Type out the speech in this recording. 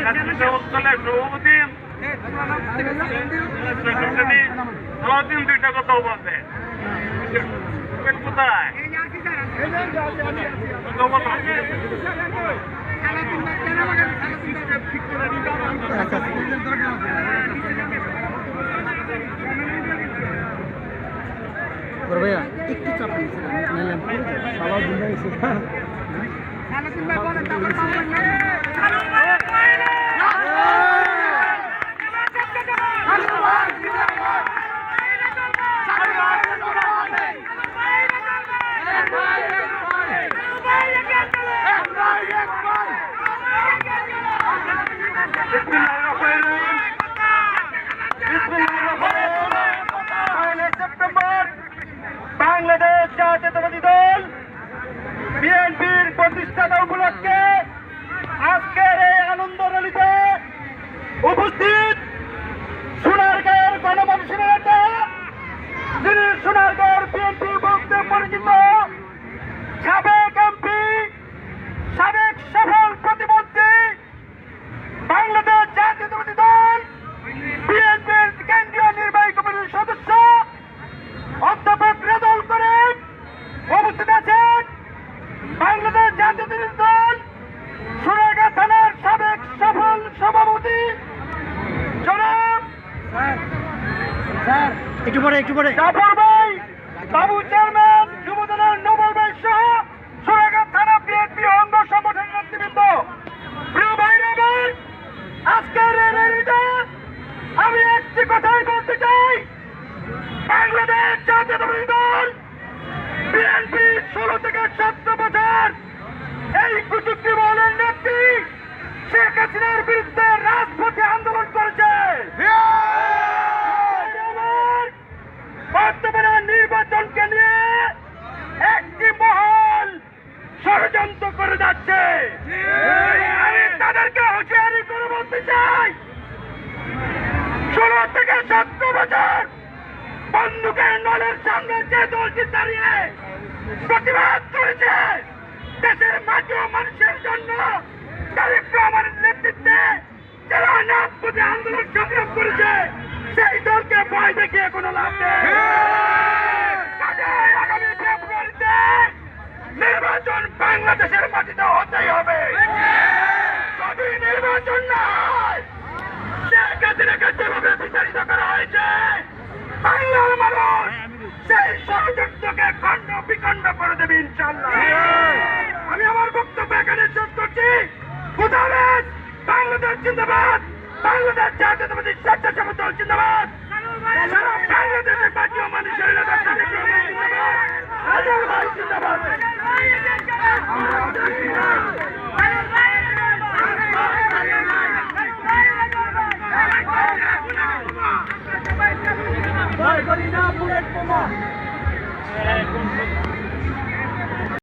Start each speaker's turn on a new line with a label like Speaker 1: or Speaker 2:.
Speaker 1: সভাপতি আলাউদ্দিন দুইটা কথা বলবে কোথায়
Speaker 2: ভাইয়া একটু চাপ
Speaker 1: উপস্থিত সোনারগাঁয়ের গণমানুষের নেতা যিনি সোনারগাঁয়ের বিএনপি বক্তে পরিচিত সাবেক
Speaker 2: একটু পরে একটু পরে।
Speaker 1: চেয়ারম্যান থানা আমি একটি কথাই বলতে চাই। বাংলাদেশ বিএনপি ষোলো থেকে এই বিরুদ্ধে রাজপথে আন্দোলন করেছে আমার বর্তমানে নির্বাচনকে নিয়ে একটি মহল ষড়যন্ত্র করে যাচ্ছে আমি তাদেরকে হুঁশিয়ারি করে বলতে চাই। ষোলো থেকে সতেরো বছর বন্দুকের নলের সামনে যে দলটি দাঁড়িয়ে প্রতিবাদ করেছে, দেশের মাটি মানুষের জন্য তারিক রহমানের নেতৃত্বে যারা নাগপুরে আন্দোলন সংগ্রাম করেছে, সেই দলকে ভয় দেখিয়ে কোনো লাভ নেই। আগামী ফেব্রুয়ারিতে নির্বাচন বাংলাদেশের মাটিতে হতেই হবে। যদি নির্বাচন না হাসিনাকে যেভাবে বিচারিত করা হয়েছে, বাংলার মানুষ সেই ষড়যন্ত্রকে খণ্ড বিখণ্ড করে দেবে ইনশাল্লাহ আমি আমার বক্তব্য এখানে শেষ করছি। বাংলাদেশ জিন্দাবাদ। বাংলাদেশ জাতীয়তাবাদী স্বেচ্ছাসেবক দল জিন্দাবাদ। করি না বুলেট বোমা